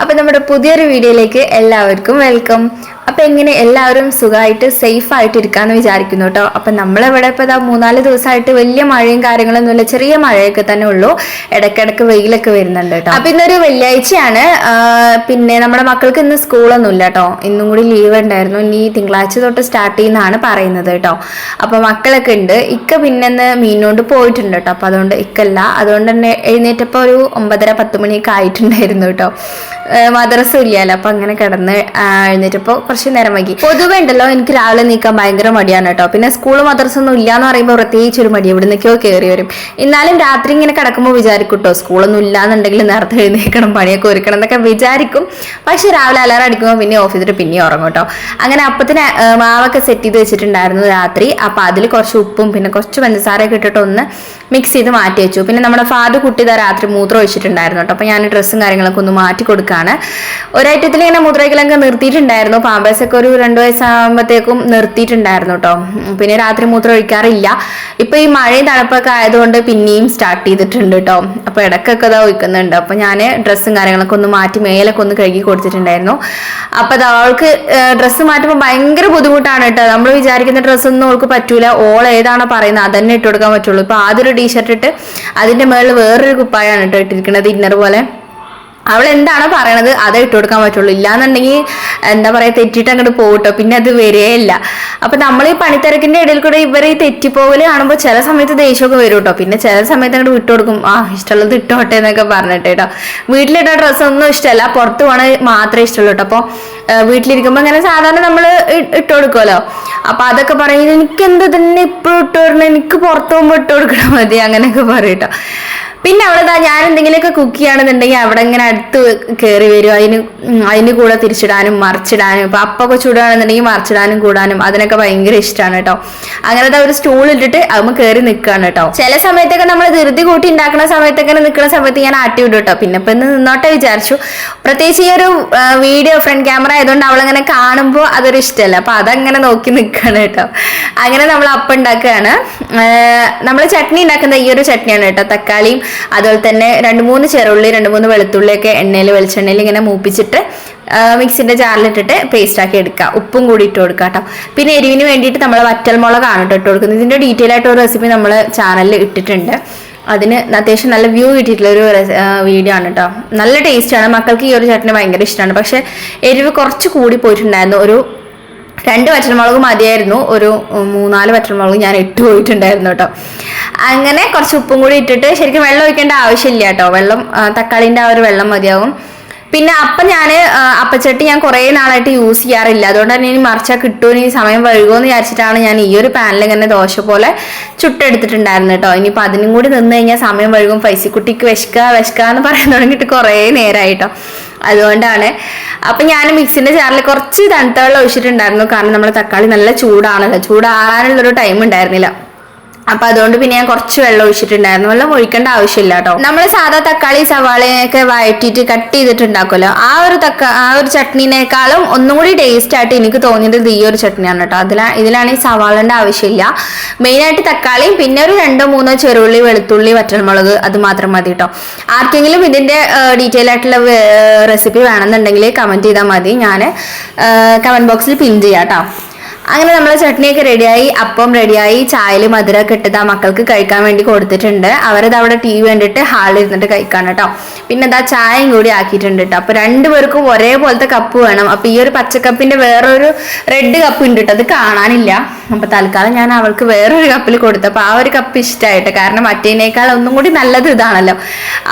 അപ്പോൾ നമ്മുടെ പുതിയൊരു വീഡിയോയിലേക്ക് എല്ലാവർക്കും വെൽക്കം അപ്പോൾ എങ്ങനെ എല്ലാവരും സുഖമായിട്ട് സേഫ് ആയിട്ട് ഇരിക്കാന്ന് വിചാരിക്കുന്നു കേട്ടോ അപ്പം നമ്മളിവിടെ ഇപ്പോൾ ഇതാ മൂന്നാൽ ദിവസമായിട്ട് വലിയ മഴയും കാര്യങ്ങളൊന്നും ഇല്ല. ചെറിയ മഴയൊക്കെ തന്നെ ഉള്ളൂ. ഇടക്കിടക്ക് വെയിലൊക്കെ വരുന്നുണ്ട് കേട്ടോ അപ്പം ഇന്നൊരു വെള്ളിയാഴ്ചയാണ്. പിന്നെ നമ്മുടെ മക്കൾക്ക് ഇന്ന് സ്കൂളൊന്നും ഇല്ല കേട്ടോ ഇന്നും കൂടി ലീവ് ഉണ്ടായിരുന്നു. ഇനി തിങ്കളാഴ്ച തൊട്ട് സ്റ്റാർട്ട് ചെയ്യുന്നതാണ് പറയുന്നത് കേട്ടോ അപ്പോൾ മക്കളൊക്കെ ഉണ്ട്. ഇക്ക പിന്നെന്ന് മീനോണ്ട് പോയിട്ടുണ്ട് കേട്ടോ അപ്പോൾ അതുകൊണ്ട് ഇക്കല്ല. അതുകൊണ്ട് തന്നെ എഴുന്നേറ്റപ്പോൾ ഒരു ഒമ്പതര പത്ത് മണിയൊക്കെ ആയിട്ടുണ്ടായിരുന്നു കേട്ടോ മദ്രസ ഇല്ലല്ലോ അപ്പൊ അങ്ങനെ കിടന്ന് എഴുന്നേറ്റപ്പോ കുറച്ച് നേരം വൈകി. പൊതുവെ ഉണ്ടല്ലോ എനിക്ക് രാവിലെ നീക്കാൻ ഭയങ്കര മടിയാണ് കേട്ടോ. പിന്നെ സ്കൂൾ മദ്രസ ഒന്നും ഇല്ല എന്ന് പറയുമ്പോൾ പ്രത്യേകിച്ച് ഒരു മടി. എവിടെ നിൽക്കോ കയറി വരും. എന്നാലും രാത്രി ഇങ്ങനെ കിടക്കുമ്പോൾ വിചാരിക്കും കേട്ടോ സ്കൂളൊന്നും ഇല്ലാന്നുണ്ടെങ്കിൽ നേരത്തെ എഴുന്നേക്കണം പണിയൊക്കെ ഒരുക്കണം എന്നൊക്കെ വിചാരിക്കും. പക്ഷെ രാവിലെ അലാറം അടിക്കുമ്പോൾ പിന്നെ ഓഫീസിൽ പിന്നെ ഉറങ്ങും കേട്ടോ അങ്ങനെ അപ്പത്തിന് മാവൊക്കെ സെറ്റ് ചെയ്ത് വെച്ചിട്ടുണ്ടായിരുന്നു രാത്രി. അപ്പൊ അതിൽ കുറച്ച് ഉപ്പും പിന്നെ കുറച്ച് പഞ്ചസാരയൊക്കെ ഇട്ടിട്ട് ഒന്ന് മിക്സ് ചെയ്ത് മാറ്റി വെച്ചു. പിന്നെ നമ്മുടെ ഫാദർ കുട്ടി ഇതാ രാത്രി മൂത്രം ഒഴിച്ചിട്ടുണ്ടായിരുന്നു കേട്ടോ. അപ്പൊ ഞാൻ ഡ്രസ്സും കാര്യങ്ങളൊക്കെ ഒന്ന് മാറ്റി കൊടുക്കുകയാണ് ഒരൈറ്റത്തിൽ ഇങ്ങനെ മൂത്രമൊക്കെ നിർത്തിയിട്ടുണ്ടായിരുന്നു. പാമ്പേഴ്സൊക്കെ ഒരു രണ്ടു വയസ്സാകുമ്പോഴത്തേക്കും നിർത്തിയിട്ടുണ്ടായിരുന്നു കേട്ടോ. പിന്നെ രാത്രി മൂത്രം ഒഴിക്കാറില്ല. ഇപ്പൊ ഈ മഴയും തണുപ്പൊക്കെ ആയതുകൊണ്ട് പിന്നെയും സ്റ്റാർട്ട് ചെയ്തിട്ടുണ്ട് കേട്ടോ. അപ്പോൾ ഇടയ്ക്കൊക്കെ ഇതാ ഒഴിക്കുന്നുണ്ട്. അപ്പോൾ ഞാൻ ഡ്രസ്സും കാര്യങ്ങളൊക്കെ ഒന്ന് മാറ്റി മേലൊക്കെ ഒന്ന് കഴുകി കൊടുത്തിട്ടുണ്ടായിരുന്നു. അപ്പോൾ അവൾക്ക് ഡ്രസ്സ് മാറ്റുമ്പോൾ ഭയങ്കര ബുദ്ധിമുട്ടാണ് കേട്ടോ. നമ്മൾ വിചാരിക്കുന്ന ഡ്രസ്സൊന്നും അവൾക്ക് പറ്റൂല. ഓൾ ഏതാണോ പറയുന്നത് അതന്നെ ഇട്ട് കൊടുക്കാൻ പറ്റുള്ളൂ. ഇപ്പൊ ആദ്യം ടീഷർട്ട് ഇട്ട് അതിന്റെ മുകളിൽ വേറൊരു കുപ്പായാണ് കേട്ടോ ഇട്ടിരിക്കുന്നത് ഇന്നർ പോലെ. അവൾ എന്താണോ പറയണത് അതേ ഇട്ട് കൊടുക്കാൻ പറ്റുള്ളൂ. ഇല്ലാന്നുണ്ടെങ്കിൽ എന്താ പറയാ തെറ്റിട്ട് അങ്ങോട്ട് പോകട്ടോ പിന്നെ അത് വരികയില്ല. അപ്പൊ നമ്മൾ ഈ പണിത്തിരക്കിന്റെ ഇടയിൽ കൂടെ ഇവർ ഈ തെറ്റിപ്പോകൽ കാണുമ്പോൾ ചില സമയത്ത് ദേഷ്യമൊക്കെ വരും കേട്ടോ പിന്നെ ചില സമയത്ത് അങ്ങോട്ട് വിട്ടു കൊടുക്കും. ആ ഇഷ്ടമുള്ളത് ഇട്ടോട്ടെ എന്നൊക്കെ പറഞ്ഞിട്ട് കേട്ടോ. വീട്ടിലിട്ട ഡ്രസ്സ് ഒന്നും ഇഷ്ടമല്ല പുറത്ത് പോകണ മാത്രമേ ഇഷ്ടമുള്ളൂ കേട്ടോ. അപ്പോൾ വീട്ടിലിരിക്കുമ്പോൾ അങ്ങനെ സാധാരണ നമ്മൾ ഇട്ട് കൊടുക്കുമല്ലോ അപ്പൊ അതൊക്കെ പറയുന്നത് എനിക്ക് എന്ത് തന്നെ ഇപ്പോഴും ഇട്ട് കൊടുക്കണം? എനിക്ക് പുറത്ത് പോകുമ്പോൾ ഇട്ട് കൊടുക്കണം മതി അങ്ങനെയൊക്കെ പറയും കേട്ടോ. പിന്നെ അവിടെ ഞാൻ എന്തെങ്കിലുമൊക്കെ കുക്ക് ചെയ്യുകയാണെന്നുണ്ടെങ്കിൽ അവിടെ ഇങ്ങനെ അടുത്ത് കയറി വരും. അതിന് അതിന് കൂടെ തിരിച്ചിടാനും മറിച്ചിടാനും. ഇപ്പൊ അപ്പൊക്കെ ചൂടുകയാണെന്നുണ്ടെങ്കിൽ മറിച്ചിടാനും കൂടാനും അതിനൊക്കെ ഭയങ്കര ഇഷ്ടമാണ് കേട്ടോ. അങ്ങനത്തെ ഒരു സ്റ്റൂൾ ഇട്ടിട്ട് അമ്മ കയറി നിൽക്കുകയാണ് കേട്ടോ. ചില സമയത്തൊക്കെ നമ്മൾ ധൃതി കൂട്ടി ഉണ്ടാക്കുന്ന സമയത്തൊക്കെ നിൽക്കുന്ന സമയത്ത് ഞാൻ ആട്ടി വിടും കേട്ടോ. പിന്നെ ഇപ്പൊ ഇന്ന് നിന്നോട്ടെ വിചാരിച്ചു. പ്രത്യേകിച്ച് ഈ ഒരു വീഡിയോ ഫ്രണ്ട് ക്യാമറ ആയതുകൊണ്ട് അവളങ്ങനെ കാണുമ്പോൾ അതൊരു ഇഷ്ടമല്ല. അപ്പൊ അതങ്ങനെ നോക്കി നിൽക്കുകയാണ് കേട്ടോ. അങ്ങനെ നമ്മൾ അപ്പം ഉണ്ടാക്കുകയാണ്. നമ്മൾ ചട്നി ഉണ്ടാക്കുന്ന ഈ ഒരു ചട്നിയാണ് കേട്ടോ. തക്കാളിയും അതുപോലെ തന്നെ രണ്ട് മൂന്ന് ചെറുള്ളി രണ്ട് മൂന്ന് വെളുത്തുള്ളിയൊക്കെ എണ്ണയിൽ വെളിച്ചെണ്ണയിൽ ഇങ്ങനെ മൂപ്പിച്ചിട്ട് മിക്സിന്റെ ജാറിലിട്ടിട്ട് പേസ്റ്റ് ആക്കി എടുക്കുക. ഉപ്പും കൂടി ഇട്ട് കൊടുക്കുക കേട്ടോ. പിന്നെ എരിവിന് വേണ്ടിയിട്ട് നമ്മൾ വറ്റൽമുളകാണ് കേട്ടോ ഇട്ട് കൊടുക്കുന്നത്. ഇതിന്റെ ഡീറ്റെയിൽ ആയിട്ട് ഒരു റെസിപ്പി നമ്മൾ ചാനലിൽ ഇട്ടിട്ടുണ്ട്. അതിന് അത്യാവശ്യം നല്ല വ്യൂ കിട്ടിയിട്ടുള്ള ഒരു വീഡിയോ ആണ് കേട്ടോ. നല്ല ടേസ്റ്റാണ് മക്കൾക്ക് ഈ ഒരു ചട്ടിന് ഭയങ്കര ഇഷ്ടമാണ്. പക്ഷേ എരിവ് കുറച്ച് കൂടി പോയിട്ടുണ്ടായിരുന്നു. ഒരു രണ്ട് പച്ചമുളക് മതിയായിരുന്നു. ഒരു മൂന്നാൽ പച്ചമുളക് ഞാൻ ഇട്ട് പോയിട്ടുണ്ടായിരുന്നു കേട്ടോ. അങ്ങനെ കുറച്ച് ഉപ്പും കൂടി ഇട്ടിട്ട് ശരിക്കും വെള്ളം ഒഴിക്കേണ്ട ആവശ്യമില്ല കേട്ടോ. വെള്ളം തക്കാളിന്റെ ആ ഒരു വെള്ളം മതിയാവും. പിന്നെ അപ്പം ഞാൻ അപ്പച്ചട്ടി ഞാൻ കുറേ നാളായിട്ട് യൂസ് ചെയ്യാറില്ല. അതുകൊണ്ട് തന്നെ ഇനി മറിച്ചാൽ കിട്ടുമോ ഇനി സമയം വഴുകുമെന്ന് വിചാരിച്ചിട്ടാണ് ഞാൻ ഈ ഒരു പാനിൽ ഇങ്ങനെ ദോശ പോലെ ചുട്ടെടുത്തിട്ടുണ്ടായിരുന്നു കേട്ടോ. ഇനിയിപ്പോൾ അതിനും കൂടി നിന്ന് കഴിഞ്ഞാൽ സമയം വഴുകും പൈസക്കുട്ടിക്ക് വിശക്കുക വിശക്കുക എന്ന് പറയാൻ തുടങ്ങിയിട്ട് കുറേ നേരമായിട്ടോ അതുകൊണ്ടാണ്. അപ്പൊ ഞാൻ മിക്സിന്റെ ചാറിൽ കുറച്ച് തണുത്ത വെള്ളം ഒഴിച്ചിട്ടുണ്ടായിരുന്നു. കാരണം നമ്മുടെ തക്കാളി നല്ല ചൂടാണല്ലോ. ചൂടാറാനുള്ളൊരു ടൈം ഉണ്ടായിരുന്നില്ല. അപ്പൊ അതുകൊണ്ട് പിന്നെ ഞാൻ കുറച്ച് വെള്ളം ഒഴിച്ചിട്ടുണ്ടായിരുന്നു. വെള്ളം ഒഴിക്കേണ്ട ആവശ്യമില്ല കേട്ടോ നമ്മൾ സാധാ തക്കാളി സവാളയൊക്കെ വഴറ്റിയിട്ട് കട്ട് ചെയ്തിട്ടുണ്ടാക്കുമല്ലോ. ആ ഒരു തക്ക ആ ഒരു ചട്നീനേക്കാളും ഒന്നും കൂടി ടേസ്റ്റ് ആയിട്ട് എനിക്ക് തോന്നിയത് ഈ ഒരു ചട്നിയാണ് കേട്ടോ. അതിലാ ഇതിലാണ് ഈ സവാളന്റെ ആവശ്യമില്ല. മെയിനായിട്ട് തക്കാളിയും പിന്നെ ഒരു രണ്ടോ മൂന്നോ ചെറുള്ളി വെളുത്തുള്ളി വറ്റൽമുളക് അത് മാത്രം മതി കേട്ടോ. ആർക്കെങ്കിലും ഇതിന്റെ ഡീറ്റെയിൽ ആയിട്ടുള്ള റെസിപ്പി വേണമെന്നുണ്ടെങ്കിൽ കമന്റ് ചെയ്താൽ മതി. ഞാൻ കമന്റ് ബോക്സിൽ പിൻ ചെയ്യാം കേട്ടോ. അങ്ങനെ നമ്മൾ ചട്നിയൊക്കെ റെഡിയായി അപ്പം റെഡിയായി ചായയിൽ മധുര ഇട്ടത് ആ മക്കൾക്ക് കഴിക്കാൻ വേണ്ടി കൊടുത്തിട്ടുണ്ട്. അവരത് അവിടെ ടി വി കണ്ടിട്ട് ഹാളിൽ ഇരുന്നിട്ട് കഴിക്കാൻ കേട്ടോ പിന്നെ എന്താ ചായയും കൂടി ആക്കിയിട്ടുണ്ട് കേട്ടോ അപ്പൊ രണ്ടുപേർക്കും ഒരേപോലത്തെ കപ്പ് വേണം. അപ്പൊ ഈ ഒരു പച്ചക്കപ്പിന്റെ വേറൊരു റെഡ് കപ്പ് ഉണ്ട് കേട്ടോ അത് കാണാനില്ല. അപ്പൊ തൽക്കാലം ഞാൻ അവൾക്ക് വേറൊരു കപ്പിൽ കൊടുത്തു അപ്പൊ ആ ഒരു കപ്പ് ഇഷ്ടമായിട്ട് കാരണം മറ്റേനേക്കാൾ ഒന്നും കൂടി നല്ലത് ഇതാണല്ലോ.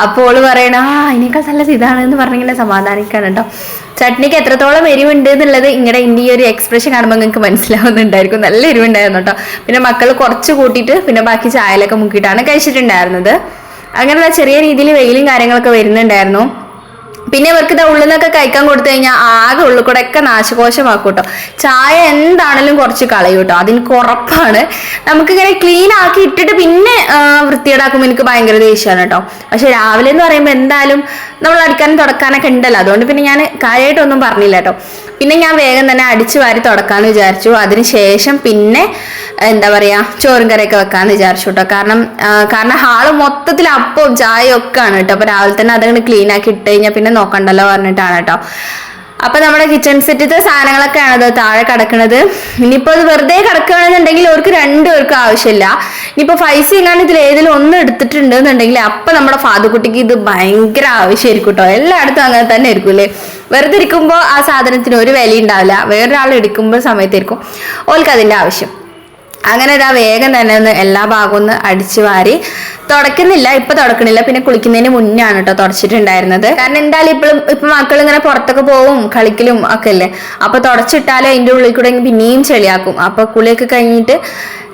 അപ്പോൾ പറയണ ആ അതിനേക്കാൾ നല്ലത് ഇതാണ് എന്ന് പറഞ്ഞിങ്ങനെ സമാധാനിക്കാണ് കേട്ടോ ചട്നിക്ക് എത്രത്തോളം എരിവുണ്ട് എന്നുള്ളത് ഇങ്ങനെ ഇന്റെ ഈ ഒരു എക്സ്പ്രഷൻ കാണുമ്പോൾ നിങ്ങൾക്ക് മനസ്സിലാവുന്നുണ്ടായിരിക്കും. നല്ല എരിവുണ്ടായിരുന്നു കേട്ടോ പിന്നെ മക്കൾ കുറച്ച് കൂട്ടിയിട്ട് പിന്നെ ബാക്കി ചായയിലൊക്കെ മുക്കിയിട്ടാണ് കഴിച്ചിട്ടുണ്ടായിരുന്നത്. അങ്ങനെയുള്ള ചെറിയ രീതിയിൽ വെയിലും കാര്യങ്ങളൊക്കെ വരുന്നുണ്ടായിരുന്നു. പിന്നെ ഇവർക്ക് ഇതാ ഉള്ളിൽ നിന്നൊക്കെ കഴിക്കാൻ കൊടുത്തു കഴിഞ്ഞാൽ ആകെ ഉള്ളിൽ കൂടെ ഒക്കെ നാശകോശമാക്കും കേട്ടോ ചായ എന്താണെങ്കിലും കുറച്ച് കളയും കേട്ടോ അതിന് ഉറപ്പാണ്. നമുക്കിങ്ങനെ ക്ലീൻ ആക്കി ഇട്ടിട്ട് പിന്നെ വൃത്തിയേടാക്കുമ്പോൾ എനിക്ക് ഭയങ്കര ദേഷ്യമാണ് കേട്ടോ. പക്ഷെ രാവിലെ എന്ന് പറയുമ്പോൾ എന്തായാലും നമ്മൾ അടിക്കാനും തുടക്കാനൊക്കെ ഉണ്ടല്ലോ. അതുകൊണ്ട് പിന്നെ ഞാൻ കാര്യമായിട്ടൊന്നും പറഞ്ഞില്ല കേട്ടോ. പിന്നെ ഞാൻ വേഗം തന്നെ അടിച്ചു വാരി തുടക്കാമെന്ന് വിചാരിച്ചു. അതിനുശേഷം പിന്നെ എന്താ പറയാ ചോറും കറിയൊക്കെ വെക്കാന്ന് വിചാരിച്ചു കേട്ടോ കാരണം കാരണം ഹാൾ മൊത്തത്തിൽ അപ്പവും ചായയും ഒക്കെ ആണ് കേട്ടോ. അപ്പൊ രാവിലെ തന്നെ അതങ്ങനെ ക്ലീൻ ആക്കി ഇട്ട് കഴിഞ്ഞാൽ പിന്നെ നോക്കണ്ടല്ലോ പറഞ്ഞിട്ടാണ് കേട്ടോ. അപ്പൊ നമ്മുടെ കിച്ചൺ സെറ്റിത്തെ സാധനങ്ങളൊക്കെയാണ് അത് താഴെ കിടക്കുന്നത് ഇനിയിപ്പോ അത് വെറുതെ കിടക്കുകയാണെന്നുണ്ടെങ്കിൽ അവർക്ക് രണ്ടുപേർക്കും ആവശ്യമില്ല. ഇനിയിപ്പോ പൈസ എങ്ങാനും ഇതിൽ ഏതെങ്കിലും ഒന്ന് എടുത്തിട്ടുണ്ട് എന്നുണ്ടെങ്കിൽ അപ്പൊ നമ്മുടെ ഫാദുക്കുട്ടിക്ക് ഇത് ഭയങ്കര ആവശ്യമായിരിക്കും കേട്ടോ. എല്ലായിടത്തും അങ്ങനെ തന്നെ ആയിരിക്കും വെറുതെ ഇരിക്കുമ്പോൾ ആ സാധനത്തിന് ഒരു വില ഉണ്ടാവില്ല. വേറൊരാൾ എടുക്കുമ്പോൾ സമയത്തായിരിക്കും. ഓൾക്ക് അതിന്റെ ആവശ്യം. അങ്ങനെ ഇതാ വേഗം തന്നെ ഒന്ന് എല്ലാ ഭാഗവും ഒന്ന് അടിച്ചു വാരി തുടക്കുന്നില്ല ഇപ്പൊ തുടക്കണില്ല. പിന്നെ കുളിക്കുന്നതിന് മുന്നാണ് കേട്ടോ തുടച്ചിട്ടുണ്ടായിരുന്നത്. കാരണം എന്തായാലും ഇപ്പോഴും ഇപ്പൊ മക്കൾ ഇങ്ങനെ പുറത്തൊക്കെ പോവും കളിക്കലും ഒക്കെ അല്ലേ അപ്പൊ തുടച്ചിട്ടാലും അതിന്റെ ഉള്ളിൽ കൂടെ പിന്നെയും ചെളിയാക്കും. അപ്പൊ കുളിയൊക്കെ കഴിഞ്ഞിട്ട്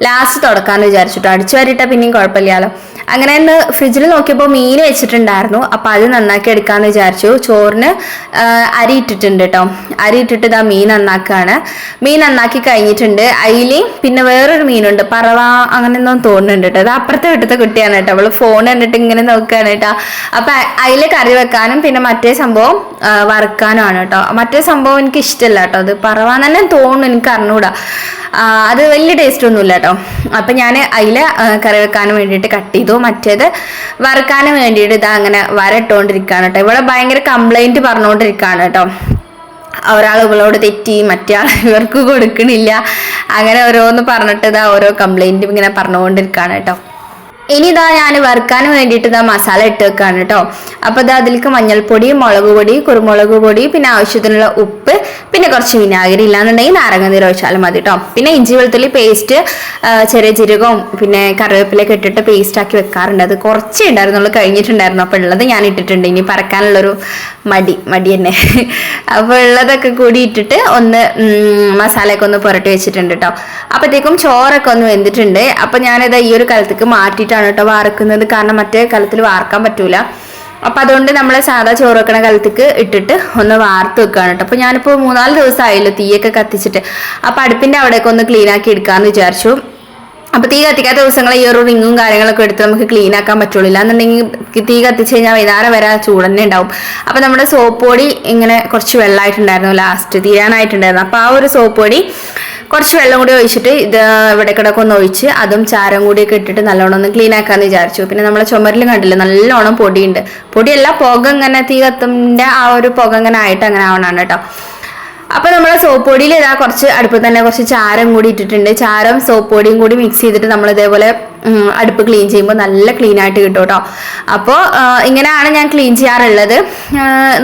ലാസ്റ്റ് തുടക്കാന്ന് വിചാരിച്ചിട്ടോ. അടിച്ചു വരിട്ടാ പിന്നെയും കുഴപ്പമില്ലാലോ അങ്ങനെ ഇന്ന് ഫ്രിഡ്ജിൽ നോക്കിയപ്പോൾ മീൻ വെച്ചിട്ടുണ്ടായിരുന്നു. അപ്പൊ അത് നന്നാക്കി എടുക്കാന്ന് വിചാരിച്ചു. ചോറിന് അരി ഇട്ടിട്ടുണ്ട് കേട്ടോ അരി ഇട്ടിട്ട് ഇതാ മീൻ നന്നാക്കാണ്. മീൻ നന്നാക്കി കഴിഞ്ഞിട്ടുണ്ട്. അയിലയും പിന്നെ വേറൊരു മീനുണ്ട്. പറവ അങ്ങനെ എന്തോ തോന്നുന്നുണ്ട് കേട്ടോ അത് അപ്പുറത്തെ വീട്ടത്തെ കുട്ടിയാണ് കേട്ടോ അവൾ ഫോൺ കണ്ടിട്ട് ഇങ്ങനെ നോക്കുകയാണ് കേട്ടോ. അപ്പൊ അയില കറി വെക്കാനും പിന്നെ മറ്റേ സംഭവം വറുക്കാനും ആണ് കേട്ടോ. മറ്റേ സംഭവം എനിക്ക് ഇഷ്ടമല്ല കേട്ടോ. അത് പറവാന്ന് തന്നെ തോന്നുന്നു എനിക്ക് അറിഞ്ഞൂടാ. അത് വലിയ ടേസ്റ്റ് ഒന്നുമില്ല കേട്ടോ. അപ്പൊ ഞാൻ അതിൽ കറി വെക്കാനും വേണ്ടിയിട്ട് കട്ട് ചെയ്തു. മറ്റേത് വറുക്കാനും വേണ്ടിയിട്ട് ഇതാ അങ്ങനെ വരട്ടോണ്ടിരിക്കുകയാണ് കേട്ടോ. ഇവിടെ ഭയങ്കര കംപ്ലൈന്റ് പറഞ്ഞുകൊണ്ടിരിക്കുകയാണ് കേട്ടോ. ഒരാൾ ഇവളോട് തെറ്റി മറ്റേ ആൾ ഇവർക്ക് കൊടുക്കണില്ല. അങ്ങനെ ഓരോന്ന് പറഞ്ഞിട്ട് ഇതാ ഓരോ കംപ്ലൈന്റും ഇങ്ങനെ പറഞ്ഞുകൊണ്ടിരിക്കുകയാണ് കേട്ടോ. ഇനി ഇതാ ഞാൻ വറുക്കാൻ വേണ്ടിയിട്ട് ഇതാ മസാല ഇട്ട് വെക്കാണ് കേട്ടോ അപ്പൊ ഇതാ അതിലേക്ക് മഞ്ഞൾപ്പൊടി മുളക് പൊടി കുരുമുളക് പൊടി പിന്നെ ആവശ്യത്തിനുള്ള ഉപ്പ് പിന്നെ കുറച്ച് വിനാഗിരി ഇല്ലാന്നുണ്ടെങ്കിൽ നാരങ്ങ നീര് ഒഴിച്ചാലും മതി കേട്ടോ പിന്നെ ഇഞ്ചി വെളുത്തുള്ളി പേസ്റ്റ് ചെറിയ ജീരകവും പിന്നെ കറിവേപ്പിലൊക്കെ ഇട്ടിട്ട് പേസ്റ്റ് ആക്കി വെക്കാറുണ്ട്. അത് കുറച്ചേ ഉണ്ടായിരുന്നുള്ളൂ കഴിഞ്ഞിട്ടുണ്ടായിരുന്നു. അപ്പോൾ ഉള്ളത് ഞാൻ ഇട്ടിട്ടുണ്ട്. ഇനി പറക്കാനുള്ളൊരു മടി മടി തന്നെ. അപ്പോൾ ഉള്ളതൊക്കെ കൂടി ഇട്ടിട്ട് ഒന്ന് മസാലയൊക്കെ ഒന്ന് പുരട്ടി വെച്ചിട്ടുണ്ട് കേട്ടോ അപ്പോഴത്തേക്കും ചോറൊക്കെ ഒന്ന് വെന്തിട്ടുണ്ട്. അപ്പോൾ ഞാനിത് ഈ ഒരു കലത്തേക്ക് മാറ്റിയിട്ടാണ് കേട്ടോ വാർക്കുന്നത് കാരണം മറ്റേ കലത്തിൽ വാർക്കാൻ പറ്റൂല. അപ്പൊ അതുകൊണ്ട് നമ്മൾ സാധാ ചോറ് വെക്കണ കലത്തേക്ക് ഇട്ടിട്ട് ഒന്ന് വാർത്ത് വെക്കുകയാണ് കേട്ടോ അപ്പൊ ഞാനിപ്പോ മൂന്നാൽ ദിവസമായല്ലോ തീയൊക്കെ കത്തിച്ചിട്ട്. അപ്പൊ അടുപ്പിന്റെ അവിടെയൊക്കെ ഒന്ന് ക്ലീൻ ആക്കി എടുക്കാന്ന് വിചാരിച്ചു. അപ്പൊ തീ കത്തിക്കാത്ത ദിവസങ്ങൾ ഈ ഒരു റിങ്ങും കാര്യങ്ങളൊക്കെ എടുത്ത് നമുക്ക് ക്ലീൻ ആക്കാൻ പറ്റുള്ളൂ. ഇല്ലാന്നുണ്ടെങ്കിൽ തീ കത്തിച്ച് കഴിഞ്ഞാൽ വൈകുന്നേരം വരെ ചൂട് തന്നെ ഉണ്ടാവും. അപ്പൊ നമ്മുടെ സോപ്പ് പൊടി ഇങ്ങനെ കുറച്ച് വെള്ളമായിട്ടുണ്ടായിരുന്നു ലാസ്റ്റ് തീരാനായിട്ടുണ്ടായിരുന്നു. അപ്പോൾ ആ ഒരു സോപ്പ് പൊടി കുറച്ച് വെള്ളം കൂടി ഒഴിച്ചിട്ട് ഇത് ഇവിടെ കിടക്കൊന്ന് ഒഴിച്ച് അതും ചാരം കൂടിയൊക്കെ ഇട്ടിട്ട് നല്ലോണം ഒന്ന് ക്ലീൻ ആക്കാന്ന് വിചാരിച്ചു. പിന്നെ നമ്മളെ ചുമരിലും കണ്ടില്ല നല്ലോണം പൊടിയുണ്ട്. പൊടിയല്ല പുക ഇങ്ങനെ തീ കത്തുമ്പോൾ ആ ഒരു പുക ഇങ്ങനെ ആയിട്ട് അങ്ങനെ ആവണാണ് കേട്ടോ. അപ്പൊ നമ്മൾ സോപ്പ് പൊടിയിൽ ഇതാ കുറച്ച് അടുപ്പ് തന്നെ കുറച്ച് ചാരം കൂടി ഇട്ടിട്ടുണ്ട്. ചാരം സോപ്പ് പൊടിയും കൂടി മിക്സ് ചെയ്തിട്ട് നമ്മൾ ഇതേപോലെ അടുപ്പ് ക്ലീൻ ചെയ്യുമ്പോൾ നല്ല ക്ലീൻ ആയിട്ട് കിട്ടും കേട്ടോ അപ്പോൾ ഇങ്ങനെയാണ് ഞാൻ ക്ലീൻ ചെയ്യാറുള്ളത്.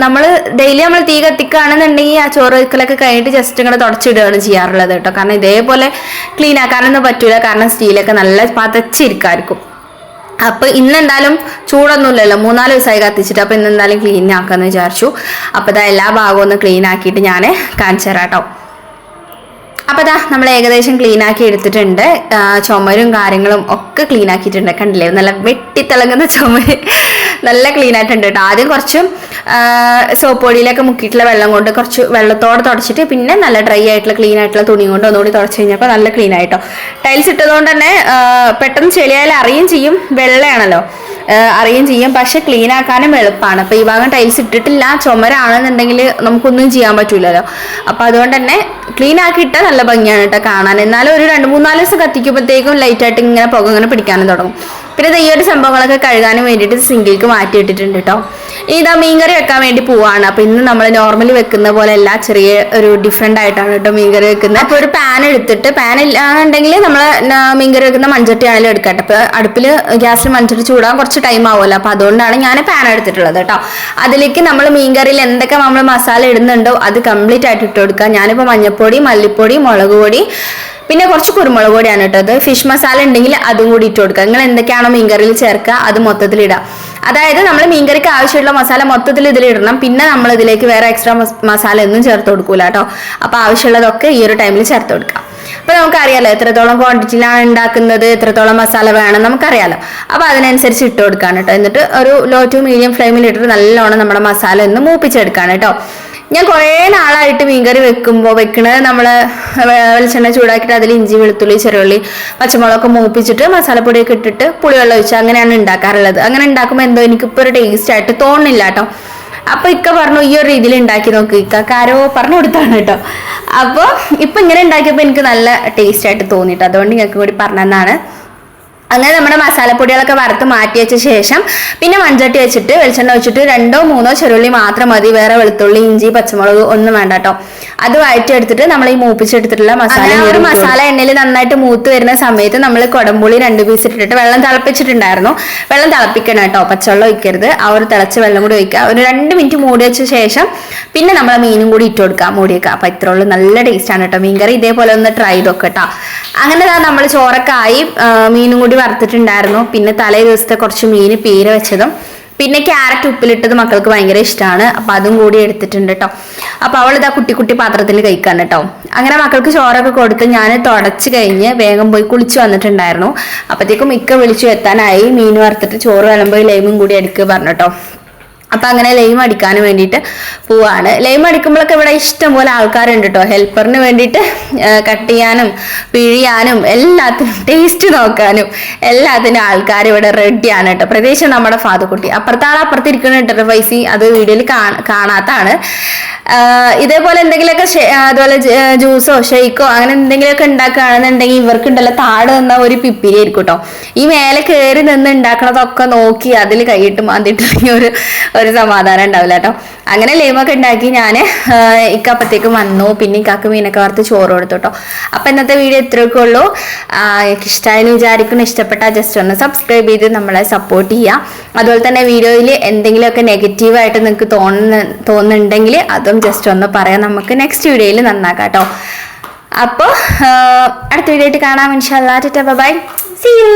നമ്മൾ ഡെയിലി നമ്മൾ തീ കത്തിക്കുകയാണെന്നുണ്ടെങ്കിൽ ആ ചോറ് വയ്ക്കലൊക്കെ കഴിഞ്ഞിട്ട് ജസ്റ്റ് ഇങ്ങനെ തുടച്ചിടുകയാണ് ചെയ്യാറുള്ളത് കേട്ടോ കാരണം ഇതേപോലെ ക്ലീൻ ആക്കാനൊന്നും പറ്റൂല. കാരണം സ്റ്റീലൊക്കെ നല്ല പതച്ചിരിക്കായിരിക്കും അപ്പൊ ഇന്ന് എന്തായാലും ചൂടൊന്നുമില്ലല്ലോ. മൂന്നാൽ ദിവസമായി കത്തിച്ചിട്ട് അപ്പൊ ഇന്ന് എന്തായാലും ക്ലീൻ ആക്കാന്ന് വിചാരിച്ചു. അപ്പൊ ഇതാ എല്ലാ ഭാഗവും ഒന്ന് ക്ലീൻ ആക്കിയിട്ട് ഞാൻ കാണിച്ചു തരാം കേട്ടോ. അപ്പൊ ഇതാ നമ്മൾ ഏകദേശം ക്ലീൻ ആക്കി എടുത്തിട്ടുണ്ട്. ചുമരും കാര്യങ്ങളും ഒക്കെ ക്ലീൻ ആക്കിയിട്ടുണ്ട്. കണ്ടില്ലേ? നല്ല വെട്ടിത്തിളങ്ങുന്ന ചുമര്. നല്ല ക്ലീൻ ആയിട്ടുണ്ട് കേട്ടോ ആദ്യം കുറച്ച് സോപ്പ് പൊടിയിലൊക്കെ മുക്കിയിട്ടുള്ള വെള്ളം കൊണ്ട് കുറച്ച് വെള്ളത്തോടെ തുടച്ചിട്ട് പിന്നെ നല്ല ഡ്രൈ ആയിട്ടുള്ള ക്ലീൻ ആയിട്ടുള്ള തുണി കൊണ്ട് ഒന്നുകൂടി തുടച്ച് കഴിഞ്ഞപ്പോൾ നല്ല ക്ലീൻ ആയിട്ടോ. ടൈൽസ് ഇട്ടതുകൊണ്ട് തന്നെ പെട്ടെന്ന് ചെളിയായാലും അറിയും ചെയ്യും വെള്ളയാണല്ലോ. അറിയും ചെയ്യും പക്ഷെ ക്ലീൻ ആക്കാനും എളുപ്പമാണ് അപ്പോൾ ഈ ഭാഗം ടൈൽസ് ഇട്ടിട്ടില്ല ചുമരാണെന്നുണ്ടെങ്കിൽ നമുക്കൊന്നും ചെയ്യാൻ പറ്റൂലല്ലോ. അപ്പൊ അതുകൊണ്ട് തന്നെ ക്ലീൻ ആക്കി ഇട്ടാൽ നല്ല ഭംഗിയാണ് കേട്ടോ കാണാൻ. എന്നാലും ഒരു രണ്ട് മൂന്നാൽ ദിവസം കത്തിക്കുമ്പോഴത്തേക്കും ലൈറ്റായിട്ട് ഇങ്ങനെ പുക ഇങ്ങനെ പിടിക്കാനും തുടങ്ങും. പിന്നെ ദേ ഈ ഒരു സംഭവങ്ങളൊക്കെ കഴുകാനും വേണ്ടിയിട്ട് സിങ്കിലേക്ക് മാറ്റി ഇട്ടിട്ടുണ്ട് കേട്ടോ ഇതാ മീൻകറി വെക്കാൻ വേണ്ടി പോവാണ്. അപ്പൊ ഇന്ന് നമ്മൾ നോർമലി വെക്കുന്ന പോലെ അല്ല ചെറിയ ഒരു ഡിഫറെന്റ് ആയിട്ടാണ് കേട്ടോ മീൻകറി വെക്കുന്നത്. അപ്പൊ ഒരു പാൻ എടുത്തിട്ട് പാൻ ഇല്ലാന്നുണ്ടെങ്കിൽ നമ്മൾ മീൻകറി വെക്കുന്ന മൺചട്ടി ആണെങ്കിലും എടുക്കട്ടെ. അപ്പൊ അടുപ്പിൽ ഗ്യാസിൽ മൺചട്ടി ചൂടാൻ കുറച്ച് ടൈം ആവുമല്ലോ. അപ്പൊ അതുകൊണ്ടാണ് ഞാൻ പാൻ എടുത്തിട്ടുള്ളത് കേട്ടോ അതിലേക്ക് നമ്മൾ മീൻകറിയിൽ എന്തൊക്കെ നമ്മൾ മസാല ഇടുന്നുണ്ടോ അത് കംപ്ലീറ്റ് ആയിട്ട് ഇട്ട് കൊടുക്കുക. ഞാനിപ്പോ മഞ്ഞപ്പൊടി മല്ലിപ്പൊടി മുളക് പൊടി പിന്നെ കുറച്ച് കുരുമുളക് പൊടിയാണ് ഇട്ടത് ഫിഷ് മസാല ഉണ്ടെങ്കിൽ അതും കൂടി ഇട്ട് കൊടുക്കുക. നിങ്ങൾ എന്തൊക്കെയാണോ മീൻകറിയിൽ ചേർക്കുക അത് മൊത്തത്തിൽ ഇടാം അതായത് നമ്മൾ മീൻകറിക്ക് ആവശ്യമുള്ള മസാല മൊത്തത്തിൽ ഇതിൽ ഇടണം. പിന്നെ നമ്മൾ ഇതിലേക്ക് വേറെ എക്സ്ട്രാ മസാല ഒന്നും ചേർത്ത് കൊടുക്കൂല കേട്ടോ. അപ്പൊ ആവശ്യമുള്ളതൊക്കെ ഈ ഒരു ടൈമിൽ ചേർത്ത് കൊടുക്കാം അപ്പൊ നമുക്കറിയാലോ എത്രത്തോളം ക്വാണ്ടിറ്റിയിലാണ് ഉണ്ടാക്കുന്നത് എത്രത്തോളം മസാല വേണം നമുക്കറിയാലോ. അപ്പൊ അതിനനുസരിച്ച് ഇട്ട് കൊടുക്കാണ് കേട്ടോ. എന്നിട്ട് ഒരു ലോ ടു മീഡിയം ഫ്ലെയിമിൽ ഇട്ടിട്ട് നല്ലോണം നമ്മുടെ മസാല ഒന്ന് മൂപ്പിച്ചെടുക്കാണ് കേട്ടോ. ഞാൻ കുറേ നാളായിട്ട് മീൻകറി വെക്കുമ്പോൾ വെക്കണത് നമ്മൾ വെളിച്ചെണ്ണ ചൂടാക്കിയിട്ട് അതിൽ ഇഞ്ചി വെളുത്തുള്ളി ചെറുള്ളി പച്ചമുളകൊക്കെ മൂപ്പിച്ചിട്ട് മസാലപ്പൊടിയൊക്കെ ഇട്ടിട്ട് പുളിവെള്ളം ഒഴിച്ച് അങ്ങനെയാണ് ഉണ്ടാക്കാറുള്ളത്. അങ്ങനെ ഉണ്ടാക്കുമ്പോൾ എന്തോ എനിക്കിപ്പോൾ ഒരു ടേസ്റ്റ് ആയിട്ട് തോന്നുന്നില്ല കേട്ടോ. അപ്പോൾ ഇക്ക പറഞ്ഞു ഈ ഒരു രീതിയിൽ ഉണ്ടാക്കി നോക്ക്. ഇക്ക കാരോ പറഞ്ഞു കൊടുത്താണ് കേട്ടോ. അപ്പോൾ ഇപ്പം ഇങ്ങനെ ഉണ്ടാക്കിയപ്പോൾ എനിക്ക് നല്ല ടേസ്റ്റ് ആയിട്ട് തോന്നിയിട്ടോ അതുകൊണ്ട് ഞങ്ങൾക്ക് കൂടി പറഞ്ഞതാണ്. അങ്ങനെ നമ്മുടെ മസാലപ്പൊടികളൊക്കെ വറുത്ത് മാറ്റി വെച്ച ശേഷം പിന്നെ മൺചട്ടി വെച്ചിട്ട് വെളിച്ചെണ്ണ വെച്ചിട്ട് രണ്ടോ മൂന്നോ ചെറുള്ളി മാത്രം മതി. വേറെ വെളുത്തുള്ളി ഇഞ്ചി പച്ചമുളക് ഒന്നും വേണ്ട കേട്ടോ അത് വഴറ്റിയെടുത്തിട്ട് നമ്മൾ ഈ മൂപ്പിച്ചെടുത്തിട്ടുള്ള മസാല ഒരു മസാല എണ്ണയിൽ നന്നായിട്ട് മൂത്ത് വരുന്ന സമയത്ത് നമ്മൾ കുടംപുളി രണ്ട് പീസ് ഇട്ടിട്ട് വെള്ളം തിളപ്പിച്ചിട്ടുണ്ടായിരുന്നു. വെള്ളം തിളപ്പിക്കണം കേട്ടോ. പച്ചവെള്ളം ഒഴിക്കരുത്. ആ ഒരു തിളച്ച വെള്ളം കൂടി ഒഴിക്കുക. ഒരു രണ്ട് മിനിറ്റ് മൂടി വെച്ച ശേഷം പിന്നെ നമ്മൾ മീനും കൂടി ഇട്ട് കൊടുക്കുക. മൂടി വെക്കുക. അപ്പൊ ഇത്ര ഉള്ളൂ. നല്ല ടേസ്റ്റ് ആണ് കേട്ടോ. മീൻകറി ഇതേപോലെ ഒന്ന് ട്രൈ ചെയ്തൊക്കെ കേട്ടോ. അങ്ങനെ നമ്മൾ ചോറൊക്കെ ആയി. മീനും കൂടി വറുത്തിട്ടുണ്ടായിരുന്നു. പിന്നെ തലേ ദിവസത്തെ കുറച്ച് മീൻ പീര വെച്ചതും പിന്നെ ക്യാരറ്റ് ഉപ്പിലിട്ടത് മക്കൾക്ക് ഭയങ്കര ഇഷ്ടമാണ് അപ്പം അതും കൂടി എടുത്തിട്ടുണ്ട് കേട്ടോ അപ്പൊ അവൾ ഇതാ കുട്ടി കുട്ടി പാത്രത്തിൽ കഴിക്കാൻ കേട്ടോ അങ്ങനെ മക്കൾക്ക് ചോറൊക്കെ കൊടുത്ത് ഞാൻ തുടച്ച് കഴിഞ്ഞ് വേഗം പോയി കുളിച്ച് വന്നിട്ടുണ്ടായിരുന്നു. അപ്പത്തേക്കും മിക്ക വിളിച്ചു എത്താനായി മീൻ വറുത്തിട്ട് ചോറ് വിളമ്പോ ലൈമും കൂടി എടുക്കുക പറഞ്ഞു കേട്ടോ അപ്പൊ അങ്ങനെ ലൈം അടിക്കാൻ വേണ്ടിയിട്ട് പോവാണ്. ലൈം അടിക്കുമ്പോഴൊക്കെ ഇവിടെ ഇഷ്ടം പോലെ ആൾക്കാരുണ്ട് കേട്ടോ ഹെൽപ്പറിന് വേണ്ടിയിട്ട് കട്ട് ചെയ്യാനും പിഴിയാനും എല്ലാത്തിനും ടേസ്റ്റ് നോക്കാനും എല്ലാത്തിനും ആൾക്കാർ ഇവിടെ റെഡിയാണ് കേട്ടോ പ്രത്യേകിച്ച് നമ്മുടെ ഫാദുക്കുട്ടി. അപ്പുറത്തെ ആൾ കേട്ടോ ഫൈസി അത് വീഡിയോയിൽ കാണാത്താണ്. ഇതേപോലെ എന്തെങ്കിലുമൊക്കെ അതുപോലെ ജ്യൂസോ ഷെയ്ക്കോ അങ്ങനെ എന്തെങ്കിലുമൊക്കെ ഉണ്ടാക്കുകയാണെന്നുണ്ടെങ്കിൽ ഇവർക്കുണ്ടല്ലോ താഴെ നിന്ന ഒരു പിപ്പിരി ആയിരിക്കും കേട്ടോ ഈ മേലെ കയറി നിന്ന് ഉണ്ടാക്കണതൊക്കെ നോക്കി അതിൽ കൈയിട്ട് മാന്തിയിട്ടുണ്ടെങ്കിൽ ഒരു ഒരു സമാധാനം ഉണ്ടാവില്ല കേട്ടോ. അങ്ങനെ ലേമൊക്കെ ഉണ്ടാക്കി ഞാൻ ഇക്കപ്പത്തേക്കും വന്നു. പിന്നെ ഇക്കാക്ക് മീനൊക്കെ വറുത്ത് ചോറ് കൊടുത്തു കേട്ടോ. അപ്പം ഇന്നത്തെ വീഡിയോ ഇത്രയൊക്കെ ഉള്ളൂ. ഇഷ്ടമായെന്ന് വിചാരിക്കുന്നു. ഇഷ്ടപ്പെട്ടാൽ ജസ്റ്റ് ഒന്ന് സബ്സ്ക്രൈബ് ചെയ്ത് നമ്മളെ സപ്പോർട്ട് ചെയ്യുക അതുപോലെ തന്നെ വീഡിയോയിൽ എന്തെങ്കിലുമൊക്കെ നെഗറ്റീവായിട്ട് നിങ്ങൾക്ക് തോന്നുന്ന തോന്നുന്നുണ്ടെങ്കിൽ അതും ജസ്റ്റ് ഒന്ന് പറയാം. നമുക്ക് നെക്സ്റ്റ് വീഡിയോയിൽ നന്നാക്കാം കേട്ടോ. അപ്പോൾ അടുത്ത വീഡിയോ ആയിട്ട് കാണാം. ഇൻഷാല്ലാ ബൈ സി യു